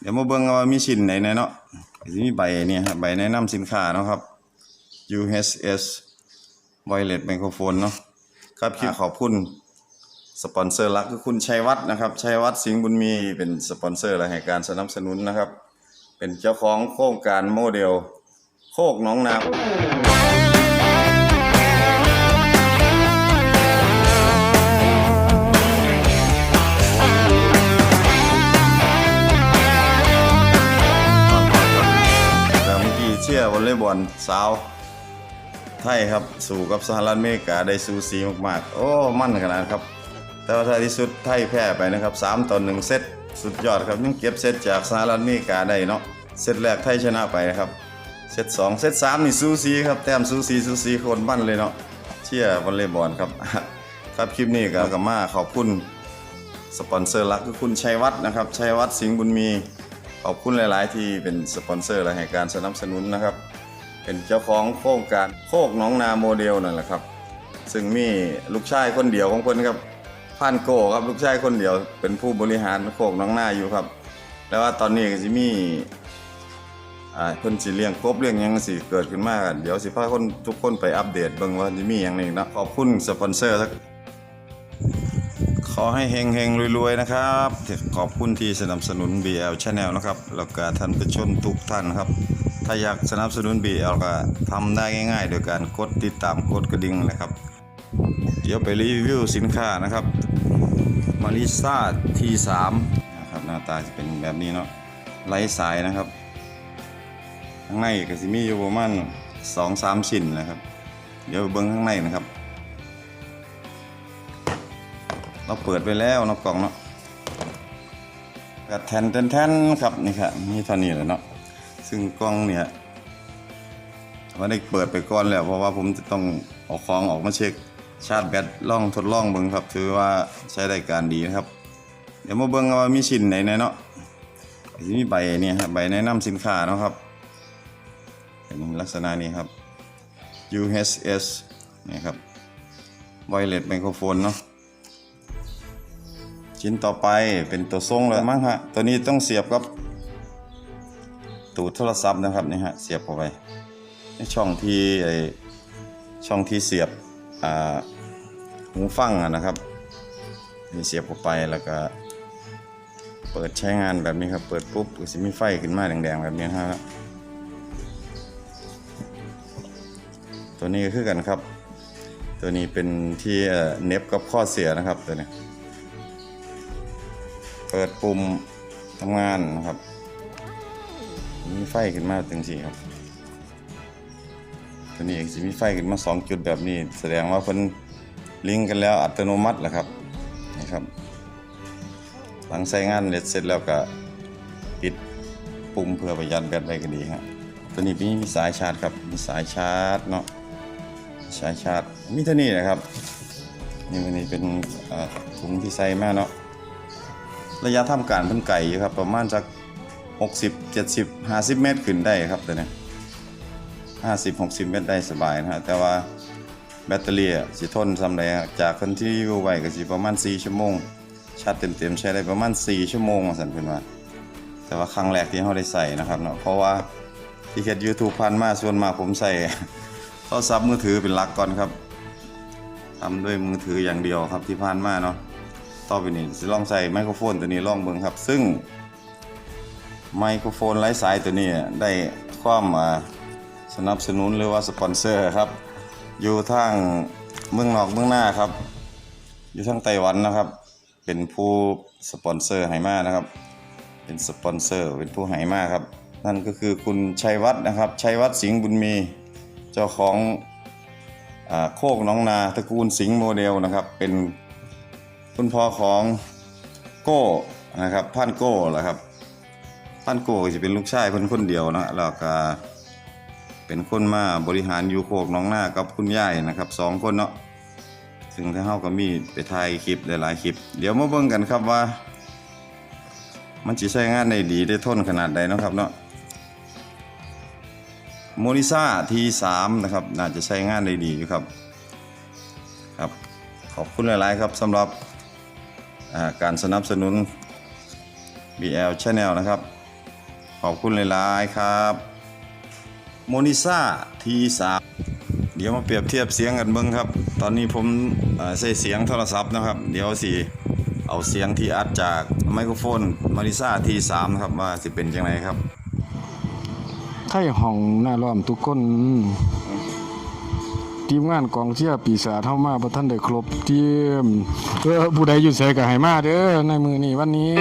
เดี๋ยวมาเบิ่งว่ามีชิ้นไหนแน่เนาะสิมีใบเนี่ยครับใบแนะนำสินค้าเนาะครับ UHS Wireless Microphone เนาะครับคลิปขอบคุณสปอนเซอร์หลักคือคุณชัยวัฒน์นะครับชัยวัฒน์สิงห์บุญมีเป็นสปอนเซอร์และให้การสนับสนุนนะครับ เป็นเจ้าของโครงการโมเดล โคกหน้องนา ชียร์วอลเลย์บอลสาว ไทยครับ สู่กับสหรัฐอเมริกาได้สูสีมากๆ โอ้ มั่นขนาดครับ แต่ว่าท้ายที่สุดไทยแพ้ไปนะครับ3ต่อ1เซตสุดยอดครับยังเก็บเซตจากสหรัฐอเมริกาได้เนาะเซตแรกไทยชนะไปนะครับเซต2เซต3นี่สูสีครับแต้มสูสีสูสีคนมั่นเลยเนาะเชียร์วอลเลย์บอลครับ ครับคลิปนี้ก็กับมาขอบคุณ สปอนเซอร์หลักคือคุณชัยวัฒน์นะครับชัยวัฒน์สิงห์บุญมี ขอบคุณหลาย ๆ ที่เป็นสปอนเซอร์และให้การสนับสนุนนะครับ เป็นเจ้าของโครงการโคกน้องนาโมเดลนั่นแหละครับ ซึ่งมีลูกชายคนเดียวของเพิ่นครับพันโกครับลูกชายคนเดียว เป็นผู้บริหารโคกน้องนาอยู่ครับ แล้วว่าตอนนี้ก็สิมีอ่าเพิ่นสิเลี้ยงกบเลี้ยงหยังสิเกิดขึ้นมากันเดี๋ยวสิพาคนทุกคนไปอัปเดตเบิ่งว่าสิมีหยังนี่เนาะขอบคุณสปอนเซอร์สัก ขอให้เฮงเฮงๆรวยๆนะครับ ขอบคุณที่สนับสนุน BL Channel นะครับ แล้วก็ท่านผู้ชมทุกท่านครับ ถ้าอยากสนับสนุน BL ก็ทำได้ง่าย ๆ โดยการกดติดตามกดกระดิ่งนะครับ เดี๋ยวไปรีวิวสินค้านะครับมาริซ่า T3 นะครับหน้าตาจะเป็นแบบนี้เนาะไร้สายนะครับข้างในก็จะมีอยู่ประมาณ2-3ชิ้นนะครับ เดี๋ยวไปเบิ้งข้างในนะครับ เราเปิดไปแล้วเนาะกล่องเนาะกระแทนแทนครับนี่ครับนี่เท่านี้แหละเนาะซึ่งกล้องเนี่ยว่าได้เปิดไปก่อนแล้วเพราะว่าผมจะต้องเอาของออกมาเช็คชาร์จแบตล่องทดลองเบิ่งครับ ถือว่าใช้ได้การดีนะครับ เดี๋ยวมาเบิ่งว่ามีชิ้นไหนแน่เนาะสิมีใบเนี่ยครับใบแนะนำสินค้านะครับเป็นลักษณะนี้ครับ UHS นี่ครับ Wireless Microphone เนาะ ชิ้นต่อไปเป็นตัวทรงเลยมั้งฮะ ตัวนี้ต้องเสียบกับตูดโทรศัพท์นะครับนี่ฮะเสียบเข้าไปในช่องที่ไอช่องที่เสียบหูฟังนะครับนี่เสียบเข้าไปแล้วก็เปิดใช้งานแบบนี้ครับ เปิดปุ๊บก็จะมีไฟขึ้นมาแดงๆแบบนี้นะฮะตัวนี้ก็คือกันครับ ตัวนี้เป็นที่เน็บกับข้อเสียนะครับตัวนี้ เปิดปุ่มทำงานนะครับ มีไฟขึ้นมาตึงสีครับตัวนี้จะมีไฟขึ้นมาสองจุดแบบนี้ แสดงว่าเพิ่นลิงก์กันแล้วอัตโนมัติแหละครับนี่ครับ หลังใช้งานเสร็จแล้วก็ปิดปุ่มเพื่อประหยัดแบตไว้ก็ดีครับตัวนี้มีสายชาร์จครับมีสายชาร์จเนาะสายชาร์จมีเท่านี้นะครับนี่วันนี้เป็นถุงที่ใส่มาเนาะ ระยะทำการเพิ่นไก่อยู่ครับ ประมาณสัก60 70 50 เมตรขึ้นได้ครับตัวเนี้50 60 เมตรได้สบายนะฮะแต่ว่าแบตเตอรี่สิทนสำไรจากคนที่อยู่ไว้ก็สิประมาณ 4 ชั่วโมงชาร์จเต็มๆใช้ได้ประมาณ 4 ชั่วโมงว่าซั่นเพิ่นว่าแต่ว่าครั้งแรกที่เฮาได้ใส่นะครับเนาะเพราะว่าที่เฮ็ด YouTube ผ่านมาส่วนมากผมใส่โทรศัพท์มือถือเป็นหลักก่อนครับทำด้วยมือถืออย่างเดียวครับที่ผ่านมาเนาะ ต่อไปนี้สิลองใส่ไมโครโฟนตัวนี้ลองเบิ่งครับ ซึ่งไมโครโฟนไร้สายตัวนี้ได้ความาสนับสนุนหรือว่าสปอนเซอร์ครับ อยู่ทางเมืองนอกเมืองหน้าครับ อยู่ทางไต้หวันนะครับ เป็นผู้สปอนเซอร์ให้มานะครับ เป็นสปอนเซอร์เป็นผู้ให้มาครับ นั่นก็คือคุณชัยวัฒน์นะครับชัยวัฒน์สิงห์บุญมีเจ้าของอโคกน้องนาตระกูลสิงห์โมเดลนะครับ เป็น คุณพ่อของโก้นะครับพันโก้แหละครับพันโก้จะเป็นลูกชายคนคนเดียวนะแล้วก็เป็นคนมาบริหารอยูโคกน้องหน้ากับคุณยายนะครับสองคนเนาะซึ่งถ้าเฮาก็มีไปถ่ายคลิปหลายๆคลิป เดี๋ยวมาเบิ่งกันครับว่า มันจะใช้งานได้ดีได้ทนขนาดใดนะครับเนาะโมนิซาทีสามนะครับ น่าจะใช้งานได้ดีอยู่ครับ ครับ ขอบคุณหลาย ๆ ครับสำหรับ การสนับสนุน BL Channel นะครับ ขอบคุณหลายๆครับโมนิซ่าทีสามเดี๋ยวมาเปรียบเทียบเสียงกันเบิ้งครับ ตอนนี้ผมเอ่อใช้เสียงโทรศัพท์นะครับ เดี๋ยวสิเอาเสียงที่อัดจากไมโครโฟนโมนิซ่าทีสามครับว่าสิเป็นยังไงครับไข่ห้องหน้าล้อมทุกคน ทีมงานกองเชียร์ปีศาจเฮามาพระทันได้ครบทีมเออผู้ใดอยู่ใสก็ให้มาเด้อในมือนี่วันนี้